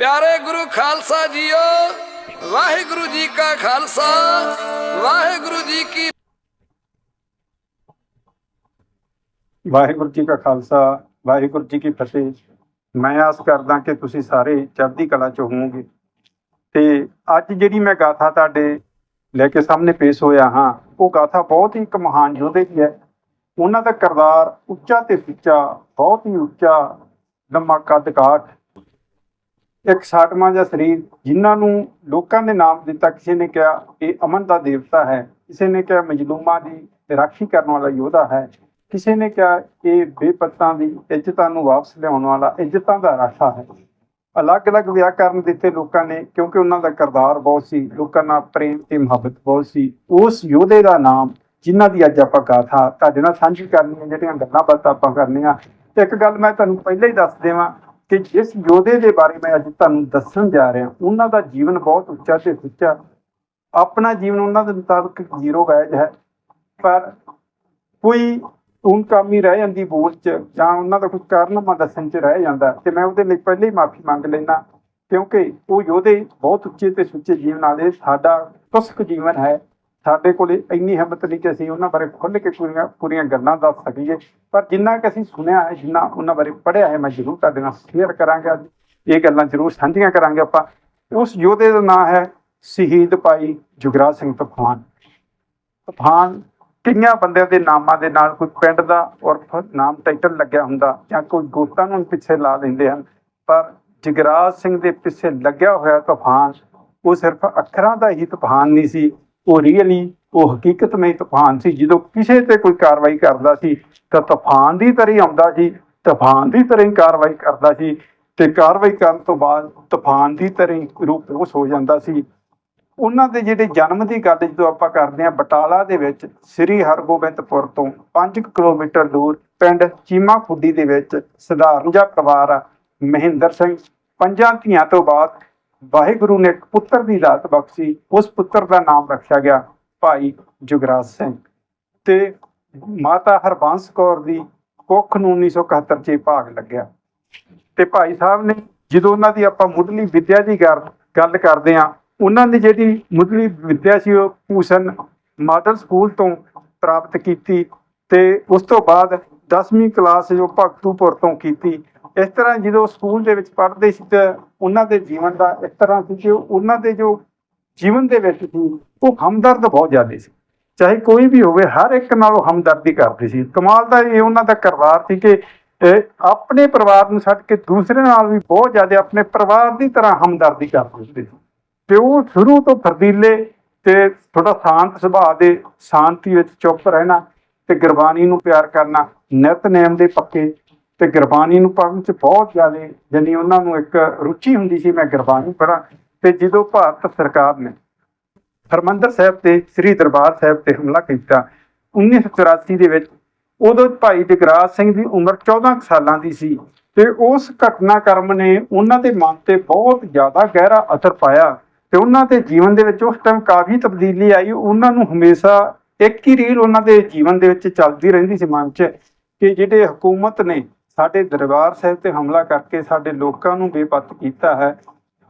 ਪਿਆਰੇ ਗੁਰੂ ਖਾਲਸਾ ਜੀਓ, ਵਾਹਿਗੁਰੂ ਜੀ ਕਾ ਖਾਲਸਾ, ਵਾਹਿਗੁਰੂ ਜੀ ਕੀ ਵਾਹਿਗੁਰੂ ਜੀ ਕਾ ਖਾਲਸਾ, ਵਾਹਿਗੁਰੂ ਜੀ ਕੀ ਫਤਿਹ। ਮੈਂ ਆਸ ਕਰਦਾ ਕਿ ਤੁਸੀਂ ਸਾਰੇ ਚੜ੍ਹਦੀ ਕਲਾ ਚ ਹੋਵੋਗੇ। ਤੇ ਅੱਜ ਜਿਹੜੀ ਮੈਂ ਗਾਥਾ ਤੁਹਾਡੇ ਲੈ ਕੇ ਸਾਹਮਣੇ ਪੇਸ਼ ਹੋਇਆ ਹਾਂ, ਉਹ ਗਾਥਾ ਬਹੁਤ ਹੀ ਇੱਕ ਮਹਾਨ ਯੋਧੇ ਦੀ ਹੈ। ਉਹਨਾਂ ਦਾ ਕਿਰਦਾਰ ਉੱਚਾ ਤੇ ਸੁੱਚਾ, ਬਹੁਤ ਹੀ ਉੱਚਾ, ਲੰਮਾ ਕੱਦ ਕਾਠ ਇੱਕ ਸਾਟਵਾਂ ਜਾਂ ਸਰੀਰ ਜਿਨ੍ਹਾਂ ਨੂੰ ਲੋਕਾਂ ਨੇ ਨਾਮ ਦਿੱਤਾ, ਕਿਸੇ ਨੇ ਕਿਹਾ ਇਹ ਅਮਨ ਦਾ ਦੇਵਤਾ ਹੈ, ਕਿਸੇ ਨੇ ਕਿਹਾ ਮਜਲੂਮਾਂ ਦੀ ਰਾਖੀ ਕਰਨ ਵਾਲਾ ਯੋਧਾ ਹੈ, ਕਿਸੇ ਨੇ ਕਿਹਾ ਇਹ ਬੇਪੱਤਾਂ ਦੀ ਇੱਜ਼ਤਾਂ ਨੂੰ ਵਾਪਸ ਲਿਆਉਣ ਵਾਲਾ ਇੱਜ਼ਤਾਂ ਦਾ ਰਾਖਾ ਹੈ। ਅਲੱਗ-ਅਲੱਗ ਵਿਆਕਰਨ ਦਿੱਤੇ ਲੋਕਾਂ ਨੇ, ਕਿਉਂਕਿ ਉਹਨਾਂ ਦਾ ਕਿਰਦਾਰ ਬਹੁਤ ਸੀ, ਲੋਕਾਂ ਨਾਲ ਪ੍ਰੇਮ ਤੇ ਮੁਹੱਬਤ ਬਹੁਤ ਸੀ। ਉਸ ਯੋਧੇ ਦਾ ਨਾਮ ਜਿਨ੍ਹਾਂ ਦੀ ਅੱਜ ਆਪਾਂ ਗਾਥਾ ਤੁਹਾਡੇ ਨਾਲ ਸਾਂਝੀ ਕਰਨੀ ਹੈ, ਜਿਹੜੀਆਂ ਗੱਲਾਂ ਬਾਤਾਂ ਆਪਾਂ ਕਰਨੀਆਂ। ਤੇ ਇੱਕ ਗੱਲ ਮੈਂ ਤੁਹਾਨੂੰ ਪਹਿਲਾਂ ਹੀ ਦੱਸ ਦੇਵਾਂ ਕਿ ਜਿਸ ਯੋਧੇ ਦੇ ਬਾਰੇ ਮੈਂ ਅੱਜ ਤੁਹਾਨੂੰ ਦੱਸਣ ਜਾ ਰਿਹਾ, ਉਹਨਾਂ ਦਾ ਜੀਵਨ ਬਹੁਤ ਉੱਚਾ ਤੇ ਸੁੱਚਾ। ਆਪਣਾ ਜੀਵਨ ਉਹਨਾਂ ਦੇ ਮੁਤਾਬਕ ਜ਼ੀਰੋ ਗਾਇਜ਼ ਹੈ, ਪਰ ਕੋਈ ਉਨ ਕਾਮੀ ਰਹਿ ਜਾਂਦੀ ਬੋਲ ਚ, ਜਾਂ ਉਹਨਾਂ ਦਾ ਕੋਈ ਕਾਰਨਾਮਾ ਦੱਸਣ ਚ ਰਹਿ ਜਾਂਦਾ, ਤੇ ਮੈਂ ਉਹਦੇ ਲਈ ਪਹਿਲੇ ਹੀ ਮਾਫੀ ਮੰਗ ਲੈਣਾ ਕਿਉਂਕਿ ਉਹ ਯੋਧੇ ਬਹੁਤ ਉੱਚੇ ਤੇ ਸੁੱਚੇ ਜੀਵਨ ਵਾਲੇ, ਸਾਡਾ ਤੁਸਕ ਜੀਵਨ ਹੈ। ਸਾਡੇ ਕੋਲੇ ਇੰਨੀ ਹਿੰਮਤ ਨਹੀਂ ਕਿ ਅਸੀਂ ਉਹਨਾਂ ਬਾਰੇ ਖੁੱਲ੍ਹ ਕੇ ਪੂਰੀਆਂ ਪੂਰੀਆਂ ਗੱਲਾਂ ਦੱਸ ਸਕੀਏ। ਪਰ ਜਿੰਨਾ ਕਿ ਅਸੀਂ ਸੁਣਿਆ ਹੈ, ਜਿੰਨਾ ਉਹਨਾਂ ਬਾਰੇ ਪੜ੍ਹਿਆ ਹੈ, ਮੈਂ ਜ਼ਰੂਰ ਤੁਹਾਡੇ ਨਾਲ ਸ਼ੇਅਰ ਕਰਾਂਗਾ। ਇਹ ਗੱਲਾਂ ਜ਼ਰੂਰ ਸਾਂਝੀਆਂ ਕਰਾਂਗੇ ਆਪਾਂ। ਉਸ ਯੋਧੇ ਦਾ ਨਾਮ ਹੈ ਸ਼ਹੀਦ ਭਾਈ ਜੁਗਰਾਜ ਸਿੰਘ ਤੂਫਾਨ ਤੂਫਾਨ ਕਈਆਂ ਬੰਦਿਆਂ ਦੇ ਨਾਮਾਂ ਦੇ ਨਾਲ ਕੋਈ ਪਿੰਡ ਦਾ ਔਰ ਨਾਮ ਟਾਈਟਲ ਲੱਗਿਆ ਹੁੰਦਾ ਜਾਂ ਕੋਈ ਗੋਤਾਂ ਨੂੰ ਪਿੱਛੇ ਲਾ ਦਿੰਦੇ ਹਨ। ਪਰ ਜਗਰਾਜ ਸਿੰਘ ਦੇ ਪਿੱਛੇ ਲੱਗਿਆ ਹੋਇਆ ਤੂਫਾਨ ਉਹ ਸਿਰਫ ਅੱਖਰਾਂ ਦਾ ਹੀ ਤੂਫਾਨ ਨਹੀਂ ਸੀ। ਉਹ ਰੀਅਲੀ ਉਹ ਹਕੀਕਤ ਵਿੱਚ ਤੂਫਾਨ ਸੀ। ਜਦੋਂ ਕਿਸੇ ਤੇ ਕੋਈ ਕਾਰਵਾਈ ਕਰਦਾ ਸੀ, ਤਾਂ ਤੂਫਾਨ ਦੀ ਤਰ੍ਹਾਂ ਆਉਂਦਾ ਸੀ, ਤੂਫਾਨ ਦੀ ਤਰ੍ਹਾਂ ਕਾਰਵਾਈ ਕਰਦਾ ਸੀ ਤੇ ਕਾਰਵਾਈ ਕਰਨ ਤੋਂ ਬਾਅਦ ਤੂਫਾਨ ਦੀ ਤਰ੍ਹਾਂ ਹੀ ਰੂਪੋਸ਼ ਹੋ ਜਾਂਦਾ ਸੀ। ਉਹਨਾਂ ਦੇ ਜਿਹੜੇ ਜਨਮ ਦੀ ਗੱਲ ਜਦੋਂ ਆਪਾਂ ਕਰਦੇ ਹਾਂ, ਬਟਾਲਾ ਦੇ ਵਿੱਚ, ਸ੍ਰੀ ਹਰਗੋਬਿੰਦਪੁਰ ਤੋਂ 5 ਕਿਲੋਮੀਟਰ ਦੂਰ ਪਿੰਡ ਚੀਮਾ ਖੁੱਡੀ ਦੇ ਵਿੱਚ ਸਧਾਰਨ ਜਿਹਾ ਪਰਿਵਾਰ ਆ, ਮਹਿੰਦਰ ਸਿੰਘ। ਪੰਜਾਂ ਧੀਆਂ ਤੋਂ ਬਾਅਦ ਵਾਹਿਗੁਰੂ ਨੇ ਇੱਕ ਪੁੱਤਰ ਦੀ ਦਾਤ ਬਖਸ਼ੀ, ਉਸ ਪੁੱਤਰ ਦਾ ਨਾਮ ਰੱਖਿਆ ਗਿਆ ਭਾਈ ਜੁਗਰਾਜ ਸਿੰਘ ਤੇ ਮਾਤਾ ਹਰਬੰਸ ਕੌਰ ਦੀ ਕੁੱਖ ਨੂੰ 1971 ਚ ਭਾਗ ਲੱਗਿਆ। ਤੇ ਭਾਈ ਸਾਹਿਬ ਨੇ ਜਦੋਂ ਉਹਨਾਂ ਦੀ ਆਪਾਂ ਮੁੱਢਲੀ ਵਿਦਿਆ ਦੀ ਗੱਲ ਗੱਲ ਕਰਦੇ ਆ ਉਹਨਾਂ ਦੀ ਜਿਹੜੀ ਮੁੱਢਲੀ ਵਿੱਦਿਆ ਸੀ ਉਹ ਭੂਸ਼ਣ ਮਾਡਲ ਸਕੂਲ ਤੋਂ ਪ੍ਰਾਪਤ ਕੀਤੀ ਤੇ ਉਸ ਤੋਂ ਬਾਅਦ 10ਵੀਂ ਕਲਾਸ ਜੋ ਭਗਤੂਪੁਰ ਤੋਂ ਕੀਤੀ ਇਸ ਤਰ੍ਹਾਂ ਜਦੋਂ ਸਕੂਲ ਦੇ ਵਿੱਚ ਪੜ੍ਹਦੇ ਸੀ ਤਾਂ ਉਹਨਾਂ ਦੇ ਜੀਵਨ ਦਾ ਇਸ ਤਰ੍ਹਾਂ ਸੀ ਕਿ ਉਹਨਾਂ ਦੇ ਜੋ ਜੀਵਨ ਦੇ ਵਿੱਚ ਸੀ, ਉਹ ਹਮਦਰਦ ਬਹੁਤ ਜ਼ਿਆਦਾ ਸੀ। ਚਾਹੇ ਕੋਈ ਵੀ ਹੋਵੇ, ਹਰ ਇੱਕ ਨਾਲ ਉਹ ਹਮਦਰਦੀ ਕਰਦੇ ਸੀ। ਕਮਾਲ ਦਾ ਇਹ ਉਹਨਾਂ ਦਾ ਕਿਰਦਾਰ ਸੀ ਕਿ ਆਪਣੇ ਪਰਿਵਾਰ ਨੂੰ ਛੱਡ ਕੇ ਦੂਸਰੇ ਨਾਲ ਵੀ ਬਹੁਤ ਜ਼ਿਆਦਾ ਆਪਣੇ ਪਰਿਵਾਰ ਦੀ ਤਰ੍ਹਾਂ ਹਮਦਰਦੀ ਕਰਦੇ ਹੁੰਦੇ ਸੀ। ਤੇ ਉਹ ਸ਼ੁਰੂ ਤੋਂ ਫਰਦੀਲੇ ਤੇ ਥੋੜਾ ਸ਼ਾਂਤ ਸੁਭਾਅ ਦੇ, ਸ਼ਾਂਤੀ ਵਿੱਚ ਚੁੱਪ ਰਹਿਣਾ ਤੇ ਗੁਰਬਾਣੀ ਨੂੰ ਪਿਆਰ ਕਰਨਾ ਨਿਤਨੇਮ ਦੇ ਪੱਕੇ ਤੇ ਗੁਰਬਾਣੀ ਨੂੰ ਪੜ੍ਹਨ ਚ ਬਹੁਤ ਜ਼ਿਆਦਾ ਜਾਨੀ ਉਹਨਾਂ ਨੂੰ ਇੱਕ ਰੁਚੀ ਹੁੰਦੀ ਸੀ, ਮੈਂ ਗੁਰਬਾਣੀ ਪੜ੍ਹਾਂ ਤੇ ਜਦੋਂ ਭਾਰਤ ਸਰਕਾਰ ਨੇ ਹਰਮੰਦਰ ਸਾਹਿਬ ਤੇ, ਸ੍ਰੀ ਦਰਬਾਰ ਸਾਹਿਬ ਤੇ ਹਮਲਾ ਕੀਤਾ 1984 ਦੇ ਵਿੱਚ ਉਦੋਂ ਭਾਈ ਜਗਰਾਜ ਸਿੰਘ ਦੀ ਉਮਰ 14 ਕੁ ਸਾਲਾਂ ਦੀ ਸੀ ਤੇ ਉਸ ਘਟਨਾਕ੍ਰਮ ਨੇ ਉਹਨਾਂ ਦੇ ਮਨ ਤੇ ਬਹੁਤ ਜ਼ਿਆਦਾ ਗਹਿਰਾ ਅਸਰ ਪਾਇਆ ਤੇ ਉਹਨਾਂ ਦੇ ਜੀਵਨ ਦੇ ਵਿੱਚ ਉਸ ਟਾਈਮ ਕਾਫੀ ਤਬਦੀਲੀ ਆਈ, ਉਹਨਾਂ ਨੂੰ ਹਮੇਸ਼ਾ ਇੱਕ ਹੀ ਰੀਲ ਉਹਨਾਂ ਦੇ ਜੀਵਨ ਦੇ ਵਿੱਚ ਚੱਲਦੀ ਰਹਿੰਦੀ ਸੀ ਮਨ 'ਚ ਕਿ ਜਿਹੜੇ ਹਕੂਮਤ ਨੇ ਸਾਡੇ ਦਰਬਾਰ ਸਾਹਿਬ ਤੇ ਹਮਲਾ ਕਰਕੇ ਸਾਡੇ ਲੋਕਾਂ ਨੂੰ ਬੇਪੱਤ ਕੀਤਾ ਹੈ।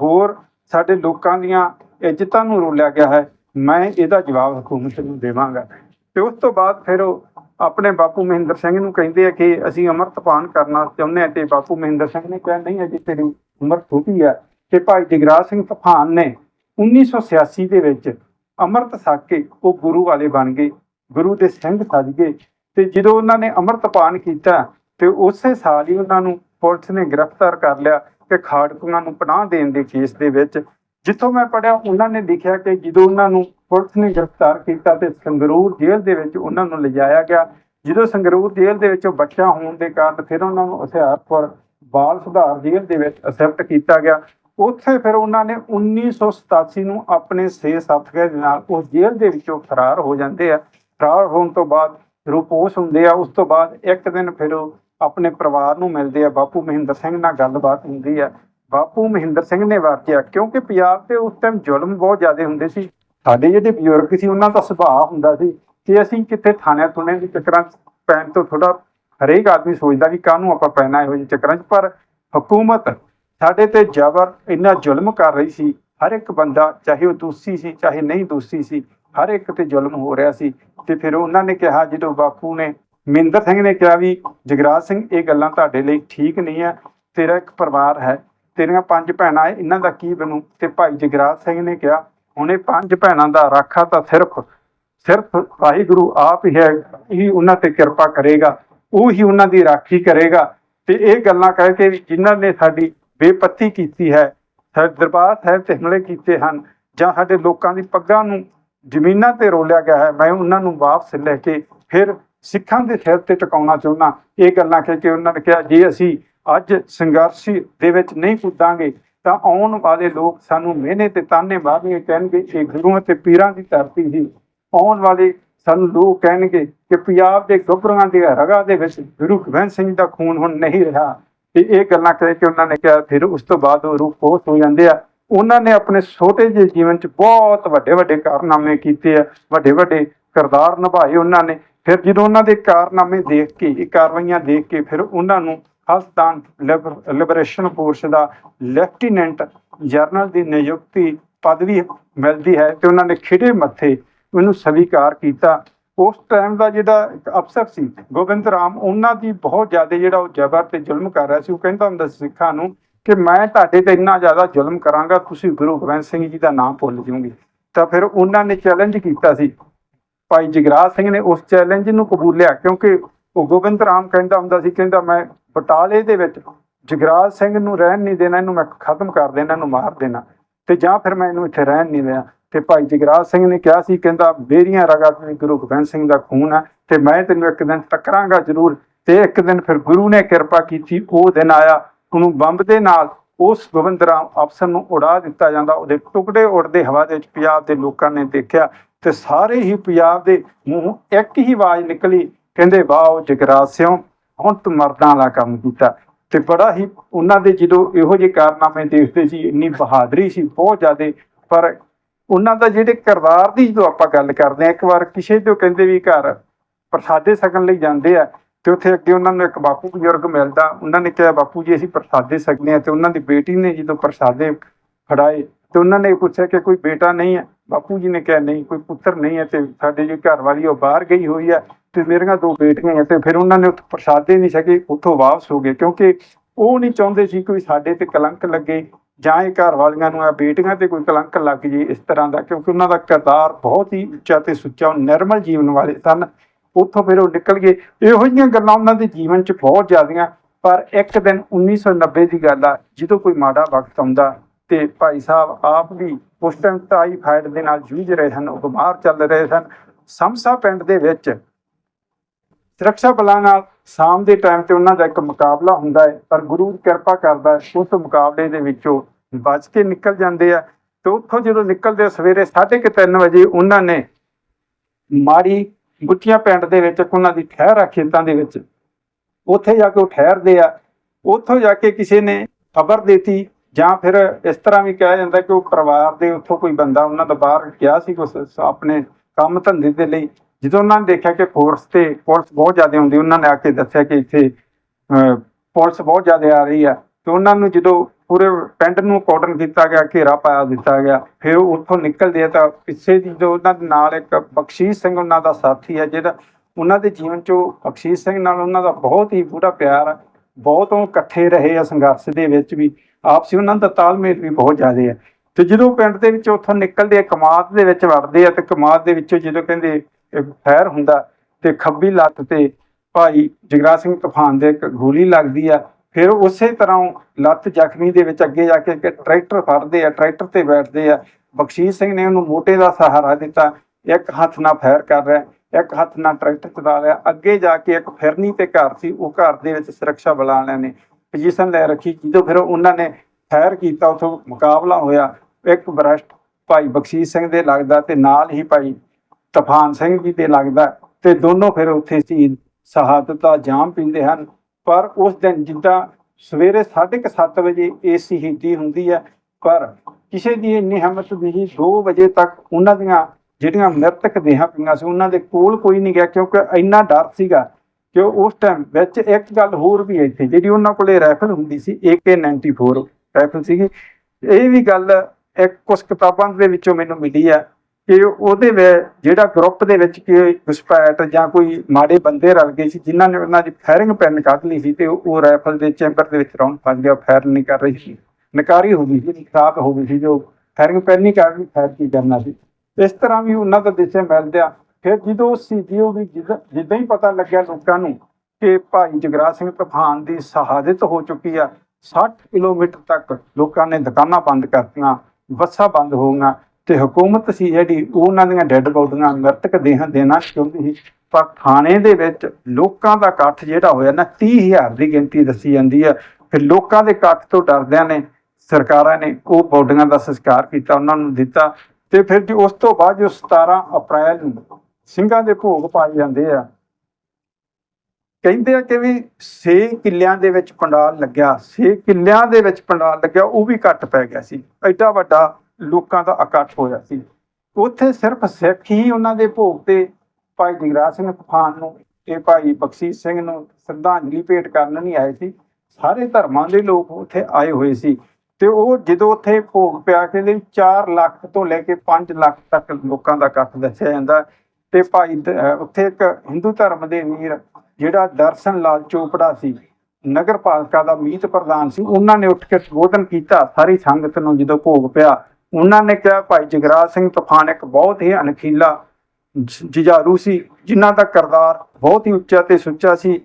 ਹੋਰ ਸਾਡੇ ਲੋਕਾਂ ਦੀਆਂ ਇੱਜ਼ਤਾਂ ਨੂੰ ਰੋਲਿਆ ਗਿਆ ਹੈ। ਮੈਂ ਇਹਦਾ ਜਵਾਬ ਹਕੂਮਤ ਨੂੰ ਦੇਵਾਂਗਾ। ਤੇ ਉਸ ਤੋਂ ਬਾਅਦ ਫਿਰ ਉਹ ਆਪਣੇ ਬਾਪੂ ਮਹਿੰਦਰ ਸਿੰਘ ਨੂੰ ਕਹਿੰਦੇ ਆ ਕਿ ਅਸੀਂ ਅੰਮ੍ਰਿਤਪਾਨ ਕਰਨਾ ਚਾਹੁੰਦੇ ਆ ਤੇ ਬਾਪੂ ਮਹਿੰਦਰ ਸਿੰਘ ਨੇ ਕਿਹਾ, ਨਹੀਂ ਅਜੇ ਤੇਰੀ ਉਮਰ ਛੋਟੀ ਆ। ਤੇ ਭਾਈ ਜਗਰਾਜ ਸਿੰਘ ਤੂਫਾਨ ਨੇ 1986 ਦੇ ਵਿੱਚ ਅੰਮ੍ਰਿਤ ਸੱਕ ਕੇ ਉਹ ਗੁਰੂ ਵਾਲੇ ਬਣ ਗਏ। ਗੁਰੂ ਦੇ ਸਿੰਘ ਸੱਜ ਗਏ। ਤੇ ਜਦੋਂ ਉਹਨਾਂ ਨੇ ਅੰਮ੍ਰਿਤਪਾਨ ਕੀਤਾ ਤੇ ਉਸੇ ਸਾਲ ਹੀ ਉਹਨਾਂ ਨੂੰ ਪੁਲਿਸ ਨੇ ਗ੍ਰਿਫਤਾਰ ਕਰ ਲਿਆ ਕਿ ਖਾੜਕੂਆਂ ਨੂੰ ਪਨਾਹ ਦੇਣ ਦੇ ਕੇਸ ਦੇ ਵਿੱਚ। ਜਿੱਥੋਂ ਮੈਂ ਪੜਿਆ ਉਹਨਾਂ ਨੇ ਲਿਖਿਆ ਕਿ ਜਦੋਂ ਉਹਨਾਂ ਨੂੰ ਪੁਲਿਸ ਨੇ ਗ੍ਰਿਫਤਾਰ ਕੀਤਾ ਤੇ ਸੰਗਰੂਰ ਜੇਲ੍ਹ ਦੇ ਵਿੱਚ ਉਹਨਾਂ ਨੂੰ ਲਿਜਾਇਆ ਗਿਆ। ਜਦੋਂ ਸੰਗਰੂਰ ਜੇਲ੍ਹ ਦੇ ਵਿੱਚੋਂ ਬੱਚਾ ਹੋਣ ਦੇ ਕਾਰਨ ਫਿਰ ਉਹਨਾਂ ਨੂੰ ਹੁਸ਼ਿਆਰਪੁਰ ਬਾਲ ਸੁਧਾਰ ਜੇਲ੍ਹ ਦੇ ਵਿੱਚ ਅਸੈਪਟ ਕੀਤਾ ਗਿਆ। ਉੱਥੇ ਫਿਰ ਉਹਨਾਂ ਨੇ 1987 ਨੂੰ ਆਪਣੇ 6 ਸਾਥੀਆਂ ਦੇ ਨਾਲ ਉਸ ਜੇਲ੍ਹ ਦੇ ਵਿੱਚੋਂ ਫਰਾਰ ਹੋ ਜਾਂਦੇ ਆ। ਫਰਾਰ ਹੋਣ ਤੋਂ ਬਾਅਦ ਰੂਪੋਸ਼ ਹੁੰਦੇ ਆ। ਉਸ ਤੋਂ ਬਾਅਦ ਇੱਕ ਦਿਨ ਫਿਰ ਉਹ ਆਪਣੇ ਪਰਿਵਾਰ ਨੂੰ ਮਿਲਦੇ ਆ। ਬਾਪੂ ਮਹਿੰਦਰ ਸਿੰਘ ਨਾਲ ਗੱਲਬਾਤ ਹੁੰਦੀ ਆ। ਬਾਪੂ ਮਹਿੰਦਰ ਸਿੰਘ ਨੇ ਵਰਤਿਆ ਕਿਉਂਕਿ ਪੰਜਾਬ ਤੇ ਉਸ ਟਾਈਮ ਜ਼ੁਲਮ ਬਹੁਤ ਜ਼ਿਆਦਾ ਹੁੰਦੇ ਸੀ। ਸਾਡੇ ਜਿਹੜੇ ਬਜ਼ੁਰਗ ਸੀ, ਉਹਨਾਂ ਦਾ ਸੁਭਾਅ ਹੁੰਦਾ ਸੀ ਕਿ ਅਸੀਂ ਕਿੱਥੇ ਥਾਣਿਆਂ ਥੁਣੇ ਦੇ ਚੱਕਰਾਂ 'ਚ ਪੈਣ ਤੋਂ ਥੋੜਾ ਹਰੇਕ ਆਦਮੀ ਸੋਚਦਾ ਵੀ ਕਾਹਨੂੰ ਆਪਾਂ ਪੈਣਾ ਇਹੋ ਜਿਹੇ ਚੱਕਰਾਂ 'ਚ। ਪਰ ਹਕੂਮਤ ਸਾਡੇ ਤੇ ਜ਼ਬਰ ਇੰਨਾ ਜ਼ੁਲਮ ਕਰ ਰਹੀ ਸੀ। ਹਰ ਇੱਕ ਬੰਦਾ, ਚਾਹੇ ਉਹ ਦੋਸ਼ੀ ਸੀ, ਚਾਹੇ ਨਹੀਂ ਦੋਸ਼ੀ ਸੀ, ਹਰ ਇੱਕ ਤੇ ਜ਼ੁਲਮ ਹੋ ਰਿਹਾ ਸੀ। ਤੇ ਫਿਰ ਉਹਨਾਂ ਨੇ ਕਿਹਾ, ਜਦੋਂ ਬਾਪੂ ਨੇ ਮਹਿੰਦਰ ਸਿੰਘ ਨੇ ਕਿਹਾ ਵੀ ਜਗਰਾਜ ਸਿੰਘ, ਇਹ ਗੱਲਾਂ ਤੁਹਾਡੇ ਲਈ ਠੀਕ ਨਹੀਂ ਹੈ ਤੇਰਾ ਇੱਕ ਪਰਿਵਾਰ ਹੈ, ਤੇਰੀਆਂ ਪੰਜ ਭੈਣਾਂ ਹੈ ਇਹਨਾਂ ਦਾ ਕੀ ਬਣੂ? ਤੇ ਭਾਈ ਜਗਰਾਜ ਸਿੰਘ ਨੇ ਕਿਹਾ ਹੁਣੇ ਪੰਜ ਭੈਣਾਂ ਦਾ ਰਾਖਾ ਤਾਂ ਸਿਰਫ ਸਿਰਫ ਵਾਹਿਗੁਰੂ ਆਪ ਹੀ ਹੈ, ਹੀ ਉਹਨਾਂ ਤੇ ਕਿਰਪਾ ਕਰੇਗਾ, ਉਹ ਹੀ ਉਹਨਾਂ ਦੀ ਰਾਖੀ ਕਰੇਗਾ। ਤੇ ਇਹ ਗੱਲਾਂ ਕਹਿ ਕੇ ਜਿਨ੍ਹਾਂ ਨੇ ਸਾਡੀ ਬੇਪੱਤੀ ਕੀਤੀ ਹੈ ਸਾਡੇ ਦਰਬਾਰ ਸਾਹਿਬ ਤੇ ਹਮਲੇ ਕੀਤੇ ਹਨ, ਜਾਂ ਸਾਡੇ ਲੋਕਾਂ ਦੀ ਪੱਗਾਂ ਨੂੰ ਜ਼ਮੀਨਾਂ ਤੇ ਰੋਲਿਆ ਗਿਆ ਹੈ, ਮੈਂ ਉਹਨਾਂ ਨੂੰ ਵਾਪਸ ਲੈ ਕੇ ਫਿਰ ਸਿੱਖਾਂ ਦੇ ਸਿਰ ਤੇ ਟਿਕਾਉਣਾ ਚਾਹੁੰਦਾ। ਇਹ ਗੱਲਾਂ ਕਹਿ ਕੇ ਉਹਨਾਂ ਨੇ ਕਿਹਾ, ਜੇ ਅਸੀਂ ਅੱਜ ਸੰਘਰਸ਼ ਦੇ ਵਿੱਚ ਨਹੀਂ ਕੁੱਦਾਂਗੇ, ਤਾਂ ਆਉਣ ਵਾਲੇ ਲੋਕ ਸਾਨੂੰ ਮਿਹਨੇ ਤੇ ਤਾਨੇ ਮਾਰਨਗੇ, ਕਹਿਣਗੇ, ਇਹ ਗੁਰੂਆਂ ਤੇ ਪੀਰਾਂ ਦੀ ਧਰਤੀ ਸੀ। ਆਉਣ ਵਾਲੇ ਸਾਨੂੰ ਲੋਕ ਕਹਿਣਗੇ ਕਿ ਪੰਜਾਬ ਦੇ ਗੱਭਰੂਆਂ ਦੇ ਰਗਾ ਦੇ ਵਿੱਚ ਗੁਰੂ ਗੋਬਿੰਦ ਸਿੰਘ ਦਾ ਖੂਨ ਹੁਣ ਨਹੀਂ ਰਿਹਾ। ਤੇ ਇਹ ਗੱਲਾਂ ਕਹਿ ਕੇ ਉਹਨਾਂ ਨੇ ਕਿਹਾ, ਫਿਰ ਉਸ ਤੋਂ ਬਾਅਦ ਉਹ ਰੂਪ ਹੋਸ਼ ਹੋ ਜਾਂਦੇ ਆ। ਉਹਨਾਂ ਨੇ ਆਪਣੇ ਛੋਟੇ ਜਿਹੇ ਜੀਵਨ 'ਚ ਬਹੁਤ ਵੱਡੇ ਵੱਡੇ ਕਾਰਨਾਮੇ ਕੀਤੇ ਆ। ਵੱਡੇ ਵੱਡੇ ਕਿਰਦਾਰ ਨਿਭਾਏ ਉਹਨਾਂ ਨੇ। ਫਿਰ ਜਦੋਂ ਉਹਨਾਂ ਦੇ ਕਾਰਨਾਮੇ ਦੇਖ ਕੇ, ਇਹ ਕਾਰਵਾਈਆਂ ਦੇਖ ਕੇ ਫਿਰ ਉਹਨਾਂ ਨੂੰ ਖਾਲਸਤਾਨ ਲਿਬਰੇਸ਼ਨ ਫੋਰਸ ਦਾ ਲੈਫਟੀਨੈਂਟ ਜਨਰਲ ਦੀ ਨਿਯੁਕਤੀ ਪਦਵੀ ਮਿਲਦੀ ਹੈ ਤੇ ਉਹਨਾਂ ਨੇ ਖਿੜੇ ਮੱਥੇ ਉਹਨੂੰ ਸਵੀਕਾਰ ਕੀਤਾ। ਉਸ ਟਾਈਮ ਦਾ ਜਿਹੜਾ ਅਫਸਰ ਸੀ, ਗੋਬਿੰਦ ਰਾਮ, ਉਹਨਾਂ ਦੀ ਬਹੁਤ ਜ਼ਿਆਦਾ ਜਿਹੜਾ ਉਹ ਜ਼ਬਰ ਤੇ ਜ਼ੁਲਮ ਕਰ ਰਿਹਾ ਸੀ। ਉਹ ਕਹਿੰਦਾ ਹੁੰਦਾ ਸੀ ਸਿੱਖਾਂ ਨੂੰ ਕਿ ਮੈਂ ਤੁਹਾਡੇ ਤੇ ਇੰਨਾ ਜ਼ਿਆਦਾ ਜ਼ੁਲਮ ਕਰਾਂਗਾ, ਤੁਸੀਂ ਗੁਰੂ ਗੋਬਿੰਦ ਸਿੰਘ ਜੀ ਦਾ ਨਾਮ ਭੁੱਲ ਜਾਓਗੇ। ਤਾਂ ਫਿਰ ਉਹਨਾਂ ਨੇ ਚੈਲੰਜ ਕੀਤਾ ਸੀ। ਭਾਈ ਜਗਰਾਜ ਸਿੰਘ ਨੇ ਉਸ ਚੈਲੰਜ ਨੂੰ ਕਬੂਲਿਆ ਕਿਉਂਕਿ ਉਹ ਗੋਬਿੰਦ ਰਾਮ ਕਹਿੰਦਾ ਹੁੰਦਾ ਸੀ, ਕਹਿੰਦਾ ਮੈਂ ਬਟਾਲੇ ਦੇ ਵਿੱਚ ਜਗਰਾਜ ਸਿੰਘ ਨੂੰ ਰਹਿਣ ਨਹੀਂ ਦੇਣਾ, ਇਹਨੂੰ ਮੈਂ ਖਤਮ ਕਰ ਦੇਣਾ, ਇਹਨੂੰ ਮਾਰ ਦੇਣਾ ਤੇ ਜਾਂ ਫਿਰ ਮੈਂ ਇਹਨੂੰ ਇੱਥੇ ਰਹਿਣ ਨਹੀਂ ਦੇਣਾ। ਤੇ ਭਾਈ ਜਗਰਾਜ ਸਿੰਘ ਨੇ ਕਿਹਾ ਸੀ, ਕਹਿੰਦਾ ਬੇਰੀਆਂ ਰਗਾਂ ਵਿੱਚ ਗੁਰੂ ਗੋਬਿੰਦ ਸਿੰਘ ਦਾ ਖੂਨ ਹੈ ਤੇ ਮੈਂ ਤੈਨੂੰ ਇੱਕ ਦਿਨ ਟੱਕਰਾਂਗਾ ਜ਼ਰੂਰ ਤੇ ਇੱਕ ਦਿਨ ਫਿਰ ਗੁਰੂ ਨੇ ਕਿਰਪਾ ਕੀਤੀ, ਉਹ ਦਿਨ ਆਇਆ, ਉਹਨੂੰ ਬੰਬ ਦੇ ਨਾਲ ਉਸ ਗੋਬਿੰਦ ਰਾਮ ਅਫਸਰ ਨੂੰ ਉਡਾ ਦਿੱਤਾ ਜਾਂਦਾ, ਉਹਦੇ ਟੁਕੜੇ ਉੜਦੇ ਹਵਾ ਦੇ ਵਿੱਚ, ਪੰਜਾਬ ਦੇ ਲੋਕਾਂ ਨੇ ਦੇਖਿਆ ਤੇ ਸਾਰੇ ਹੀ ਪੰਜਾਬ ਦੇ ਮੂੰਹ ਇੱਕ ਹੀ ਆਵਾਜ਼ ਨਿਕਲੀ, ਕਹਿੰਦੇ ਵਾਹ ਜਗਰਾਜ ਸਿਓ ਹੁਣ ਤੂੰ ਮਰਦਾਂ ਵਾਲਾ ਕੰਮ ਕੀਤਾ। ਤੇ ਬੜਾ ਹੀ ਉਹਨਾਂ ਦੇ ਜਦੋਂ ਇਹੋ ਜਿਹੇ ਕਾਰਨਾਮੇ ਦੇਖਦੇ ਸੀ, ਇੰਨੀ ਬਹਾਦਰੀ ਸੀ, ਬਹੁਤ ਜ਼ਿਆਦੇ। ਪਰ ਉਹਨਾਂ ਦਾ ਜਿਹੜੇ ਕਿਰਦਾਰ ਦੀ ਜਦੋਂ ਆਪਾਂ ਗੱਲ ਕਰਦੇ ਆ ਇੱਕ ਵਾਰ ਕਿਸੇ ਤੋਂ ਕਹਿੰਦੇ ਵੀ ਘਰ ਪ੍ਰਸਾਦੇ ਸਕਣ ਲਈ ਜਾਂਦੇ ਆ, ਤੇ ਉੱਥੇ ਅੱਗੇ ਉਹਨਾਂ ਨੂੰ ਇੱਕ ਬਾਪੂ ਬਜ਼ੁਰਗ ਮਿਲਦਾ, ਉਹਨਾਂ ਨੇ ਕਿਹਾ, ਬਾਪੂ ਜੀ, ਅਸੀਂ ਪ੍ਰਸਾਦੇ ਛਕਨੇ ਆ। ਤੇ ਉਹਨਾਂ ਦੀ ਬੇਟੀ ਨੇ ਜਦੋਂ ਪ੍ਰਸਾਦੇ ਫੜਾਏ, ਤੇ ਉਹਨਾਂ ਨੇ ਪੁੱਛਿਆ ਕਿ ਕੋਈ ਬੇਟਾ ਨਹੀਂ ਹੈ। ਬਾਪੂ ਜੀ ਨੇ ਕਿਹਾ, ਨਹੀਂ, ਕੋਈ ਪੁੱਤਰ ਨਹੀਂ ਹੈ ਤੇ ਸਾਡੇ ਜੋ ਘਰ ਵਾਲੀ ਉਹ ਬਾਹਰ ਗਈ ਹੋਈ ਹੈ ਤੇ ਮੇਰੀਆਂ ਦੋ ਬੇਟੀਆਂ ਹੈ ਤੇ ਫਿਰ ਉਹਨਾਂ ਨੇ ਉੱਥੇ ਪ੍ਰਸਾਦੇ ਨਹੀਂ ਛਕੇ, ਉੱਥੋਂ ਵਾਪਸ ਹੋ ਗਏ ਕਿਉਂਕਿ ਉਹ ਨਹੀਂ ਚਾਹੁੰਦੇ ਸੀ ਕੋਈ ਸਾਡੇ ਤੇ ਕਲੰਕ ਲੱਗੇ ਜਾਂ ਇਹ ਘਰ ਵਾਲੀਆਂ ਨੂੰ ਆ ਬੇਟੀਆਂ ਤੇ ਕੋਈ ਕਲੰਕ ਲੱਗ ਜੇ ਇਸ ਤਰ੍ਹਾਂ ਦਾ ਕਿਉਂਕਿ ਉਹਨਾਂ ਦਾ ਕਿਰਦਾਰ ਬਹੁਤ ਹੀ ਉੱਚਾ ਤੇ ਸੁੱਚਾ ਨਿਰਮਲ ਜੀਵਨ ਵਾਲੇ ਸਨ। ਉੱਥੋਂ ਫਿਰ ਉਹ ਨਿਕਲ ਗਏ। ਇਹੋ ਜਿਹੀਆਂ ਗੱਲਾਂ ਉਹਨਾਂ ਦੇ ਜੀਵਨ 'ਚ ਬਹੁਤ ਜ਼ਿਆਦੀਆਂ, ਪਰ ਇੱਕ ਦਿਨ 1990 ਦੀ ਗੱਲ ਆ, ਜਦੋਂ ਕੋਈ ਮਾੜਾ ਵਕਤ ਆਉਂਦਾ ਤੇ ਭਾਈ ਸਾਹਿਬ ਆਪ ਵੀ ਉਸ ਟਾਈਮ ਟਾਈਫਾਇਡ ਦੇ ਨਾਲ ਜੂਝ ਰਹੇ ਹਨ ਉਹ ਬਿਮਾਰ ਚੱਲ ਰਹੇ ਸਨ। ਸਮਸਾ ਪਿੰਡ ਦੇ ਵਿੱਚ ਸੁਰੱਖਿਆ ਬਲਾਂ ਨਾਲ ਸ਼ਾਮ ਦੇ ਟਾਈਮ ਤੇ ਉਹਨਾਂ ਦਾ ਇੱਕ ਮੁਕਾਬਲਾ ਹੁੰਦਾ ਹੈ, ਪਰ ਗੁਰੂ ਦੀ ਕਿਰਪਾ ਕਰਦਾ ਉਸ ਮੁਕਾਬਲੇ ਦੇ ਵਿੱਚੋਂ ਬਚ ਕੇ ਨਿਕਲ ਜਾਂਦੇ ਆ। ਤੇ ਉੱਥੋਂ ਜਦੋਂ ਨਿਕਲਦੇ ਆ ਸਵੇਰੇ 3:30 ਵਜੇ, ਉਹਨਾਂ ਨੇ ਮਾਰੀ ਗੁੱਟੀਆਂ ਪਿੰਡ ਦੇ ਵਿੱਚ ਉਹਨਾਂ ਦੀ ਠਹਿਰ ਆ ਖੇਤਾਂ ਦੇ ਵਿੱਚ। ਉੱਥੇ ਜਾ ਕੇ ਉਹ ਠਹਿਰਦੇ ਆ। ਉੱਥੋਂ ਜਾ ਕੇ ਕਿਸੇ ਨੇ ਖਬਰ ਦਿੱਤੀ ਜਾਂ ਫਿਰ ਇਸ ਤਰ੍ਹਾਂ ਵੀ ਕਿਹਾ ਜਾਂਦਾ ਕਿ ਉਹ ਪਰਿਵਾਰ ਦੇ ਉੱਥੋਂ ਕੋਈ ਬੰਦਾ ਉਹਨਾਂ ਦਾ ਬਾਹਰ ਗਿਆ ਸੀ ਕੁਛ ਆਪਣੇ ਕੰਮ ਧੰਦੇ ਦੇ ਲਈ ਜਦੋਂ ਉਹਨਾਂ ਨੇ ਦੇਖਿਆ ਕਿ ਫੋਰਸ ਤੇ ਪੁਲਿਸ ਬਹੁਤ ਜ਼ਿਆਦਾ ਹੁੰਦੀ ਉਹਨਾਂ ਨੇ ਆ ਕੇ ਦੱਸਿਆ ਕਿ ਇੱਥੇ ਅਹ, ਪੁਲਿਸ ਬਹੁਤ ਜ਼ਿਆਦਾ ਆ ਰਹੀ ਆ। ਤੇ ਉਹਨਾਂ ਨੂੰ ਜਦੋਂ ਪੂਰੇ ਪਿੰਡ ਨੂੰ ਕਾਰਡਨ ਕੀਤਾ ਗਿਆ ਘੇਰਾ ਪਾਇਆ ਦਿੱਤਾ ਗਿਆ ਫਿਰ ਉਹ ਉੱਥੋਂ ਨਿਕਲਦੇ ਆ ਤਾਂ ਪਿੱਛੇ ਦੀ ਜੋ ਉਹਨਾਂ ਦੇ ਨਾਲ ਇੱਕ ਬਖਸ਼ੀਸ਼ ਸਿੰਘ ਉਹਨਾਂ ਦਾ ਸਾਥੀ ਹੈ ਜਿਹੜਾ ਉਹਨਾਂ ਦੇ ਜੀਵਨ ਚੋਂ ਬਖਸ਼ੀਸ਼ ਸਿੰਘ ਨਾਲ ਉਹਨਾਂ ਦਾ ਬਹੁਤ ਹੀ ਪੂਰਾ ਪਿਆਰ ਆ। ਬਹੁਤ ਉਹ ਇਕੱਠੇ ਰਹੇ ਆ ਸੰਘਰਸ਼ ਦੇ ਵਿੱਚ ਵੀ। ਆਪਸੀ ਉਹਨਾਂ ਦਾ ਤਾਲਮੇਲ ਵੀ ਬਹੁਤ ਜ਼ਿਆਦਾ ਹੈ। ਤੇ ਜਦੋਂ ਪਿੰਡ ਦੇ ਵਿੱਚ ਉੱਥੋਂ ਨਿਕਲਦੇ ਆ, ਕਮਾਦ ਦੇ ਵਿੱਚ ਵੜਦੇ ਆ, ਤੇ ਕਮਾਦ ਦੇ ਵਿੱਚੋਂ ਜਦੋਂ ਕਹਿੰਦੇ ਫੈਰ ਹੁੰਦਾ, ਤੇ ਖੱਬੀ ਲੱਤ ਤੇ ਭਾਈ ਜਗਰਾਜ ਸਿੰਘ ਤੂਫਾਨ ਦੇ ਇੱਕ ਗੋਲੀ ਲੱਗਦੀ ਆ, ਫਿਰ ਉਸੇ ਤਰ੍ਹਾਂ ਲੱਤ ਜ਼ਖਮੀ ਦੇ ਵਿੱਚ ਅੱਗੇ ਜਾ ਕੇ ਟਰੈਕਟਰ ਫੜਦੇ ਆ, ਟਰੈਕਟਰ ਤੇ ਬੈਠਦੇ ਆ। ਬਖਸ਼ੀਸ਼ ਸਿੰਘ ਨੇ ਉਹਨੂੰ ਮੋਟੇ ਦਾ ਸਹਾਰਾ ਦਿੱਤਾ, ਇੱਕ ਹੱਥ ਨਾਲ ਫੈਰ ਕਰ ਰਿਹਾ, ਇੱਕ ਹੱਥ ਨਾਲ ਟਰੈਕਟਰ ਚਲਾ ਰਿਹਾ, ਅੱਗੇ ਜਾ ਕੇ ਇੱਕ ਫਿਰਨੀ ਤੇ ਘਰ ਸੀ, ਉਹ ਘਰ ਦੇ ਵਿੱਚ ਸੁਰੱਖਿਆ ਬਲਾਂ ਨੇ ਪੋਜੀਸ਼ਨ ਲੈ ਰੱਖੀ ਜਦੋਂ ਫਿਰ ਉਹਨਾਂ ਨੇ ਫਾਇਰ ਕੀਤਾ, ਉਥੋਂ ਮੁਕਾਬਲਾ ਹੋਇਆ। ਇੱਕ ਬਰਸ਼ਟ ਭਾਈ ਬਖਸ਼ੀਸ਼ ਸਿੰਘ ਦੇ ਲੱਗਦਾ ਤੇ ਨਾਲ ਹੀ ਭਾਈ ਤੂਫਾਨ ਸਿੰਘ ਜੀ ਦੇ ਲੱਗਦਾ। ਤੇ ਦੋਨੋਂ ਫਿਰ ਉੱਥੇ ਸ਼ਹੀਦ ਸ਼ਹਾਦਤ ਦਾ ਜਾਮ ਪੀਂਦੇ ਹਨ। ਪਰ ਉਸ ਦਿਨ ਜਿੱਦਾਂ ਸਵੇਰੇ 7:30 ਵਜੇ ਇਹ ਸ਼ਹੀਦੀ ਹੁੰਦੀ ਹੈ, ਪਰ ਕਿਸੇ ਦੀ ਇੰਨੀ ਹਿੰਮਤ ਨਹੀਂ 2 ਵਜੇ ਤੱਕ ਉਹਨਾਂ ਦੀਆਂ ਜਿਹੜੀਆਂ ਮ੍ਰਿਤਕ ਦੇਹਾਂ ਪਈਆਂ ਸੀ, ਉਹਨਾਂ ਦੇ ਕੋਲ ਕੋਈ ਨਹੀਂ ਗਿਆ ਕਿਉਂਕਿ ਇੰਨਾ ਡਰ ਸੀਗਾ ਕਿ ਉਸ ਟਾਈਮ ਵਿੱਚ ਇੱਕ ਗੱਲ ਹੋਰ ਵੀ ਇੱਥੇ ਜਿਹੜੀ ਉਹਨਾਂ ਕੋਲੇ ਰਾਈਫਲ ਹੁੰਦੀ ਸੀ AK94 ਰਾਈਫਲ ਸੀਗੀ। ਇਹ ਵੀ ਗੱਲ ਇੱਕ ਕੁਝ ਕਿਤਾਬਾਂ ਦੇ ਵਿੱਚੋਂ ਮੈਨੂੰ ਮਿਲੀ ਆ ਕਿ ਉਹਦੇ ਵਿੱਚ ਜਿਹੜਾ ਗਰੁੱਪ ਦੇ ਵਿੱਚ ਕਿ ਘੁਸਪੈਠ ਜਾਂ ਕੋਈ ਮਾੜੇ ਬੰਦੇ ਰਲ ਗਏ ਸੀ, ਜਿਨ੍ਹਾਂ ਨੇ ਉਹਨਾਂ ਦੀ ਫਾਇਰਿੰਗ ਪੈਨ ਕੱਢ ਲਈ ਸੀ ਤੇ ਉਹ ਉਹ ਰਾਈਫਲ ਦੇ ਚੈਂਬਰ ਦੇ ਵਿੱਚ ਰਾਉਂਡ ਫਸ ਗਿਆ ਫਾਇਰ ਨਹੀਂ ਕਰ ਰਹੀ ਸੀ। ਨਕਾਰੀ ਹੋ ਗਈ ਸੀ, ਖਰਾਬ ਹੋ ਗਈ ਸੀ, ਜੋ ਫਾਇਰਿੰਗ ਪੈਨ ਨਹੀਂ ਕਰ ਰਹੀ ਫਾਇਰ ਕੀ ਕਰਨਾ ਸੀ। ਇਸ ਤਰ੍ਹਾਂ ਵੀ ਉਹਨਾਂ ਦਾ ਦਿਸੇ ਮਿਲਦਿਆ ਫਿਰ ਜਦੋਂ ਸੀਜੀਓ ਵੀ ਜਿੱਦਾਂ ਜਿੱਦਾਂ ਹੀ ਪਤਾ ਲੱਗਿਆ ਲੋਕਾਂ ਨੂੰ ਕਿ ਭਾਈ ਜਗਰਾ ਸਿੰਘ ਤੂਫਾਨ ਦੀ ਸ਼ਹਾਦਤ ਹੋ ਚੁੱਕੀ ਆ 60 ਕਿਲੋਮੀਟਰ ਤੱਕ ਲੋਕਾਂ ਨੇ ਦੁਕਾਨਾਂ ਬੰਦ ਕਰਤੀਆਂ, ਬੱਸਾਂ ਬੰਦ ਹੋ ਗਈਆਂ ਤੇ ਹਕੂਮਤ ਸੀ ਜਿਹੜੀ ਉਹਨਾਂ ਦੀਆਂ ਡੈੱਡ ਬੋਡੀਆਂ ਮਰਤਕ ਦੇਹਾਂ ਦੇਣਾ ਚਾਹੁੰਦੀ ਸੀ। ਪਰ ਥਾਣੇ ਦੇ ਵਿੱਚ ਲੋਕਾਂ ਦਾ ਇਕੱਠ ਜਿਹੜਾ ਹੋਇਆ ਨਾ 30000 ਦੀ ਗਿਣਤੀ ਦੱਸੀ ਜਾਂਦੀ ਆ। ਫਿਰ ਲੋਕਾਂ ਦੇ ਇਕੱਠ ਤੋਂ ਡਰਦਿਆਂ ਨੇ ਸਰਕਾਰਾਂ ਨੇ ਉਹ ਬੋਡੀਆਂ ਦਾ ਸੰਸਕਾਰ ਕੀਤਾ, ਉਹਨਾਂ ਨੂੰ ਦਿੱਤਾ ਤੇ ਫਿਰ ਜੀ ਉਸ ਤੋਂ ਬਾਅਦ ਜੋ 17 ਅਪ੍ਰੈਲ ਨੂੰ ਸਿੰਘਾਂ ਦੇ ਭੋਗ ਪਾਏ ਜਾਂਦੇ ਆ। ਕਹਿੰਦੇ ਆ ਕਿ ਵੀ 6 ਕਿੱਲਿਆਂ ਦੇ ਵਿੱਚ ਪੰਡਾਲ ਲੱਗਿਆ 6 ਕਿੱਲਿਆਂ ਦੇ ਵਿੱਚ ਪੰਡਾਲ ਲੱਗਿਆ, ਉਹ ਵੀ ਘੱਟ ਪੈ ਗਿਆ ਸੀ। ਐਡਾ ਵੱਡਾ ਲੋਕਾਂ ਦਾ ਇਕੱਠ ਹੋਇਆ ਸੀ। ਉੱਥੇ ਸਿਰਫ ਸਿੱਖ ਹੀ ਉਹਨਾਂ ਦੇ ਭੋਗ ਤੇ ਭਾਈ ਜਗਰਾਜ ਸਿੰਘ ਤੂਫਾਨ ਨੂੰ ਤੇ ਭਾਈ ਬਖਸ਼ੀ ਸਿੰਘ ਨੂੰ ਸ਼ਰਧਾਂਜਲੀ ਭੇਟ ਕਰਨ ਨਹੀਂ ਆਏ ਸੀ। ਸਾਰੇ ਧਰਮਾਂ ਦੇ ਲੋਕ ਉੱਥੇ ਆਏ ਹੋਏ ਸੀ ਤੇ ਉਹ ਜਦੋਂ ਉੱਥੇ ਭੋਗ ਪਿਆ, ਕਹਿੰਦੇ ਦੇ 4 ਲੱਖ ਤੋਂ ਲੈ ਕੇ 5 ਲੱਖ ਤੱਕ ਲੋਕਾਂ ਦਾ ਇਕੱਠ ਦੱਸਿਆ ਜਾਂਦਾ। ਤੇ ਭਾਈ ਉੱਥੇ ਇੱਕ ਹਿੰਦੂ ਧਰਮ ਦੇ ਵੀਰ ਜਿਹੜਾ ਦਰਸ਼ਨ ਲਾਲ ਚੋਪੜਾ ਸੀ, ਨਗਰ ਪਾਲਿਕਾ ਦਾ ਮੀਤ ਪ੍ਰਧਾਨ ਸੀ, ਉਹਨਾਂ ਨੇ ਉੱਠ ਕੇ ਸੰਬੋਧਨ ਕੀਤਾ, ਸਾਰੀ ਸੰਗਤ ਨੂੰ ਜਦੋਂ ਭੋਗ ਪਿਆ, ਉਹਨਾਂ ਨੇ ਕਿਹਾ, ਭਾਈ ਜਗਰਾਜ ਸਿੰਘ ਤੂਫਾਨ ਇੱਕ ਬਹੁਤ ਹੀ ਅਣਖੀਲਾ ਜ- ਜੁਝਾਰੂ ਸੀ, ਜਿਨ੍ਹਾਂ ਦਾ ਕਰਤਾਰ ਬਹੁਤ ਹੀ ਉੱਚਾ ਤੇ ਸੁੱਚਾ ਸੀ।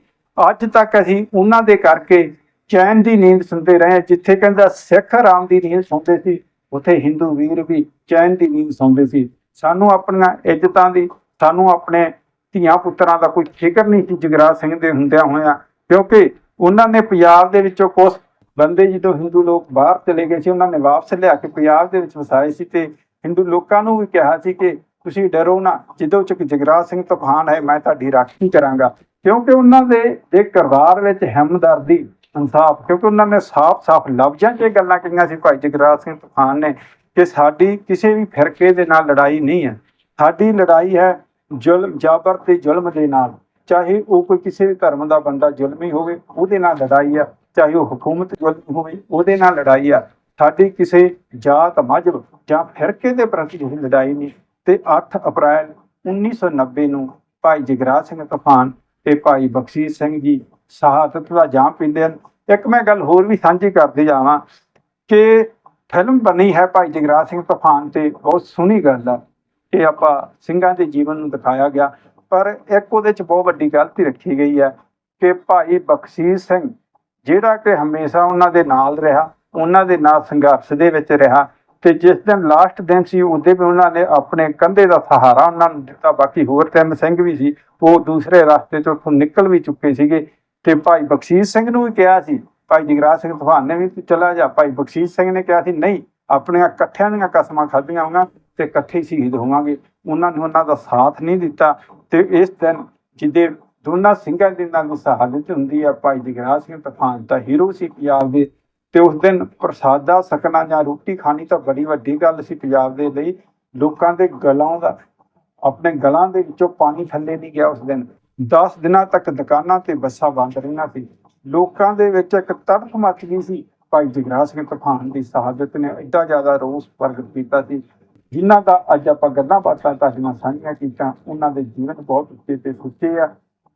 ਅੱਜ ਤੱਕ ਅਸੀਂ ਉਹਨਾਂ ਦੇ ਕਰਕੇ ਚੈਨ ਦੀ ਨੀਂਦ ਸੁਣਦੇ ਰਹੇ ਜਿੱਥੇ ਕਹਿੰਦਾ, ਸਿੱਖ ਆਰਾਮ ਦੀ ਨੀਂਦ ਸੌਂਦੇ ਸੀ, ਉੱਥੇ ਹਿੰਦੂ ਵੀਰ ਵੀ ਚੈਨ ਦੀ ਨੀਂਦ ਸੌਂਦੇ ਸੀ। ਸਾਨੂੰ ਆਪਣੀਆਂ ਇੱਜ਼ਤਾਂ ਦੀ ਸਾਨੂੰ ਆਪਣੇ ਧੀਆਂ ਪੁੱਤਰਾਂ ਦਾ ਕੋਈ ਫਿਕਰ ਨਹੀਂ ਸੀ ਜਗਰਾਜ ਸਿੰਘ ਦੇ ਹੁੰਦਿਆਂ ਹੋਇਆਂ, ਕਿਉਂਕਿ ਉਹਨਾਂ ਨੇ ਪੰਜਾਬ ਦੇ ਵਿੱਚੋਂ ਕੁਝ ਬੰਦੇ ਜਦੋਂ ਹਿੰਦੂ ਲੋਕ ਬਾਹਰ ਚਲੇ ਗਏ ਸੀ, ਉਹਨਾਂ ਨੇ ਵਾਪਸ ਲਿਆ ਕੇ ਪੰਜਾਬ ਦੇ ਵਿੱਚ ਵਸਾਏ ਸੀ ਤੇ ਹਿੰਦੂ ਲੋਕਾਂ ਨੂੰ ਵੀ ਕਿਹਾ ਸੀ ਕਿ ਤੁਸੀਂ ਡਰੋ ਨਾ, ਜਦੋਂ ਚ ਜਗਰਾਜ ਸਿੰਘ ਤੂਫਾਨ ਹੈ ਮੈਂ ਤੁਹਾਡੀ ਰਾਖੀ ਕਰਾਂਗਾ। ਕਿਉਂਕਿ ਉਹਨਾਂ ਦੇ ਦੇ ਕਿਰਦਾਰ ਵਿੱਚ ਹਮਦਰਦੀ, ਇਨਸਾਫ, ਕਿਉਂਕਿ ਉਹਨਾਂ ਨੇ ਸਾਫ਼-ਸਾਫ਼ ਲਫ਼ਜ਼ਾਂ 'ਚ ਇਹ ਗੱਲਾਂ ਕਹੀਆਂ ਸੀ, ਭਾਈ ਜਗਰਾਜ ਸਿੰਘ ਤੂਫਾਨ ਨੇ ਕਿ ਸਾਡੀ ਕਿਸੇ ਵੀ ਫਿਰਕੇ ਦੇ ਨਾਲ ਲੜਾਈ ਨਹੀਂ ਹੈ। ਸਾਡੀ ਲੜਾਈ ਹੈ ਜ਼ੁਲਮ, ਜਾਬਰ ਤੇ ਜ਼ੁਲਮ ਦੇ ਨਾਲ, ਚਾਹੇ ਉਹ ਕੋਈ ਕਿਸੇ ਧਰਮ ਦਾ ਬੰਦਾ ਜ਼ੁਲਮੀ ਹੋਵੇ, ਉਹਦੇ ਨਾਲ ਲੜਾਈ ਆ, ਚਾਹੇ ਉਹ ਹਕੂਮਤ ਜ਼ੁਲਮ ਹੋਵੇ, ਉਹਦੇ ਨਾਲ ਲੜਾਈ ਆ। ਸਾਡੀ ਕਿਸੇ ਜਾਤ, ਮਜ਼ਹਬ ਜਾਂ ਫਿਰਕੇ ਦੇ ਪ੍ਰਤੀ ਕੋਈ ਲੜਾਈ ਨਹੀਂ। ਤੇ 8 ਅਪ੍ਰੈਲ 1990 ਨੂੰ ਭਾਈ ਜਗਰਾਜ ਸਿੰਘ ਤੂਫਾਨ ਤੇ ਭਾਈ ਬਖਸ਼ੀਸ਼ ਸਿੰਘ ਜੀ ਸ਼ਹਾਦਤ ਦਾ ਜਾਮ ਪੀਂਦੇ ਹਨ। ਇੱਕ ਮੈਂ ਗੱਲ ਹੋਰ ਵੀ ਸਾਂਝੀ ਕਰਦੇ ਜਾਵਾਂ ਕਿ ਫਿਲਮ ਬਣੀ ਹੈ ਭਾਈ ਜਗਰਾਜ ਸਿੰਘ ਤੂਫਾਨ ਤੇ, ਬਹੁਤ ਸੋਹਣੀ ਗੱਲ ਆ। ਕਿ ਆਪਾਂ ਸਿੰਘਾਂ ਦੇ ਜੀਵਨ ਨੂੰ ਦਿਖਾਇਆ ਗਿਆ। ਪਰ ਇੱਕ ਉਹਦੇ ਚ ਬਹੁਤ ਵੱਡੀ ਗਲਤੀ ਰੱਖੀ ਗਈ ਹੈ ਕਿ ਭਾਈ ਬਖਸ਼ੀਸ਼ ਸਿੰਘ, ਜਿਹੜਾ ਕਿ ਹਮੇਸ਼ਾ ਉਹਨਾਂ ਦੇ ਨਾਲ ਰਿਹਾ, ਉਹਨਾਂ ਦੇ ਨਾਲ ਸੰਘਰਸ਼ ਦੇ ਵਿੱਚ ਰਿਹਾ ਤੇ ਜਿਸ ਦਿਨ ਲਾਸਟ ਦਿਨ ਸੀ, ਉਹਦੇ ਵੀ ਉਹਨਾਂ ਨੇ ਆਪਣੇ ਕੰਧੇ ਦਾ ਸਹਾਰਾ ਉਹਨਾਂ ਨੂੰ ਦਿੱਤਾ। ਬਾਕੀ ਹੋਰ ਤਿੰਨ ਸਿੰਘ ਵੀ ਸੀ, ਉਹ ਦੂਸਰੇ ਰਸਤੇ ਤੋਂ ਉੱਥੋਂ ਨਿਕਲ ਵੀ ਚੁੱਕੇ ਸੀਗੇ ਤੇ ਭਾਈ ਬਖਸ਼ੀਸ਼ ਸਿੰਘ ਨੂੰ ਵੀ ਕਿਹਾ ਸੀ, ਭਾਈ ਜਗਰਾਜ ਸਿੰਘ ਤੂਫਾਨ ਨੇ ਵੀ ਚਲਾ ਜਾ। ਭਾਈ ਬਖਸ਼ੀਸ਼ ਸਿੰਘ ਨੇ ਕਿਹਾ ਸੀ, ਨਹੀਂ, ਆਪਣੀਆਂ ਇਕੱਠਿਆਂ ਦੀਆਂ ਕਸਮਾਂ ਖਾਧੀਆਂ ਹੋਈਆਂ ਤੇ ਇਕੱਠੇ ਸ਼ਹੀਦ ਹੋਵਾਂਗੇ। ਉਹਨਾਂ ਨੇ ਉਹਨਾਂ ਦਾ ਸਾਥ ਨਹੀਂ ਦਿੱਤਾ ਤੇ ਇਸ ਦਿਨ ਜਿਹਦੇ ਦੋਨਾਂ ਸਿੰਘਾਂ ਦੇ ਨਾਲ ਸ਼ਹਾਦਤ ਹੁੰਦੀ ਹੈ ਭਾਈ ਜਗਰਾਜ ਸਿੰਘ ਤੂਫਾਨ ਤਾਂ ਹੀਰੋ ਸੀ ਪੰਜਾਬ ਦੇ, ਤੇ ਉਸ ਦਿਨ ਪ੍ਰਸਾਦਾ ਸਕਣਾ ਜਾਂ ਰੋਟੀ ਖਾਣੀ ਤਾਂ ਬੜੀ ਵੱਡੀ ਗੱਲ ਸੀ ਪੰਜਾਬ ਦੇ ਲਈ। ਲੋਕਾਂ ਦੇ ਗਲਾਂ ਦਾ, ਆਪਣੇ ਗਲਾਂ ਦੇ ਵਿੱਚੋਂ ਪਾਣੀ ਥੱਲੇ ਨਹੀਂ ਗਿਆ ਉਸ ਦਿਨ। 10 ਦਿਨਾਂ ਤੱਕ ਦੁਕਾਨਾਂ ਤੇ ਬੱਸਾਂ ਬੰਦ ਰਹੀਆਂ ਸੀ। ਲੋਕਾਂ ਦੇ ਵਿੱਚ ਇੱਕ ਤੜਫ ਮੱਚ ਗਈ ਸੀ। ਭਾਈ ਜਗਰਾਜ ਸਿੰਘ ਤੂਫਾਨ ਦੀ ਸ਼ਹਾਦਤ ਨੇ ਐਡਾ ਜ਼ਿਆਦਾ ਰੋਸ ਪ੍ਰਗਟ ਕੀਤਾ ਸੀ। ਜਿਨ੍ਹਾਂ ਦਾ ਅੱਜ ਆਪਾਂ ਗੱਲਾਂ ਬਾਤਾਂ ਤੁਹਾਡੀਆਂ ਸਾਂਝੀਆਂ ਕੀਤੀਆਂ, ਉਹਨਾਂ ਦੇ ਜੀਵਨ ਬਹੁਤ ਉੱਚੇ ਤੇ ਸੁੱਚੇ ਆ।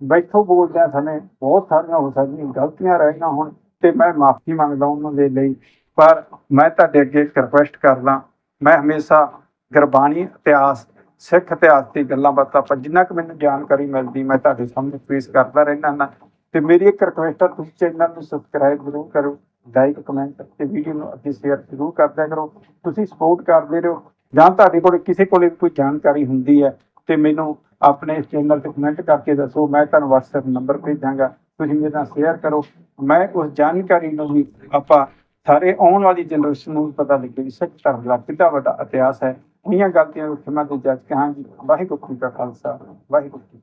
ਬੈਠੋ ਬੋਲਦਿਆਂ ਸਮੇਂ ਬਹੁਤ ਸਾਰੀਆਂ ਹੋ ਸਕਦੀਆਂ, ਗਲਤੀਆਂ ਰਹੀਆਂ ਹੁਣ ਤੇ ਮੈਂ ਮਾਫੀ ਮੰਗਦਾ ਉਹਨਾਂ ਦੇ ਲਈ। ਪਰ ਮੈਂ ਤੁਹਾਡੇ ਅੱਗੇ ਇੱਕ ਰਿਕੁਐਸਟ ਕਰਦਾ, ਮੈਂ ਹਮੇਸ਼ਾ ਗੁਰਬਾਣੀ ਇਤਿਹਾਸ, ਸਿੱਖ ਇਤਿਹਾਸ ਦੀ ਗੱਲਾਂ ਬਾਤਾਂ ਪਰ ਜਿੰਨਾ ਕੁ ਮੈਨੂੰ ਜਾਣਕਾਰੀ ਮਿਲਦੀ, ਮੈਂ ਤੁਹਾਡੇ ਸਾਹਮਣੇ ਪੇਸ਼ ਕਰਦਾ ਰਹਿਣਾ ਨਾ ਤੇ ਮੇਰੀ ਇੱਕ ਰਿਕੁਐਸਟ ਹੈ ਤੁਸੀਂ ਚੈਨਲ ਨੂੰ ਸਬਸਕ੍ਰਾਈਬ ਜ਼ਰੂਰ ਕਰੋ ਲਾਈਕ ਕਮੈਂਟ ਤੇ ਵੀਡੀਓ ਨੂੰ ਅੱਗੇ ਸ਼ੇਅਰ ਜ਼ਰੂਰ ਕਰਦਿਆ ਕਰੋ। ਤੁਸੀਂ ਸਪੋਰਟ ਕਰਦੇ ਰਹੋ। ਜਾਂ ਤੁਹਾਡੇ ਕੋਲ ਕਿਸੇ ਕੋਲੇ ਕੋਈ ਜਾਣਕਾਰੀ ਹੁੰਦੀ ਹੈ, ਤੇ ਮੈਨੂੰ ਆਪਣੇ ਇਸ ਚੈਨਲ ਤੇ ਕਮੈਂਟ ਕਰਕੇ ਦੱਸੋ, ਮੈਂ ਤੁਹਾਨੂੰ WhatsApp ਨੰਬਰ ਭੇਜਾਂਗਾ, ਤੁਸੀਂ ਮੇਰੇ ਨਾਲ ਸ਼ੇਅਰ ਕਰੋ। ਮੈਂ ਉਸ ਜਾਣਕਾਰੀ ਨੂੰ ਵੀ ਆਪਾਂ ਸਾਰੇ ਆਉਣ ਵਾਲੀ ਜਨਰੇਸ਼ਨ ਨੂੰ ਵੀ ਪਤਾ ਲੱਗੇ ਵੀ ਸੱਚ ਧਰਮ ਦਾ ਕਿੰਨਾ ਵੱਡਾ ਇਤਿਹਾਸ ਹੈ। ਉਹਨੀਆਂ ਗਲਤੀਆਂ ਨੂੰ ਖਿਮਾ ਤੇ ਜੱਜ ਕਹਾਂਗੀ ਵਾਹਿਗੁਰੂ ਜੀ ਕਾ ਖਾਲਸਾ, ਵਾਹਿਗੁਰੂ ਜੀ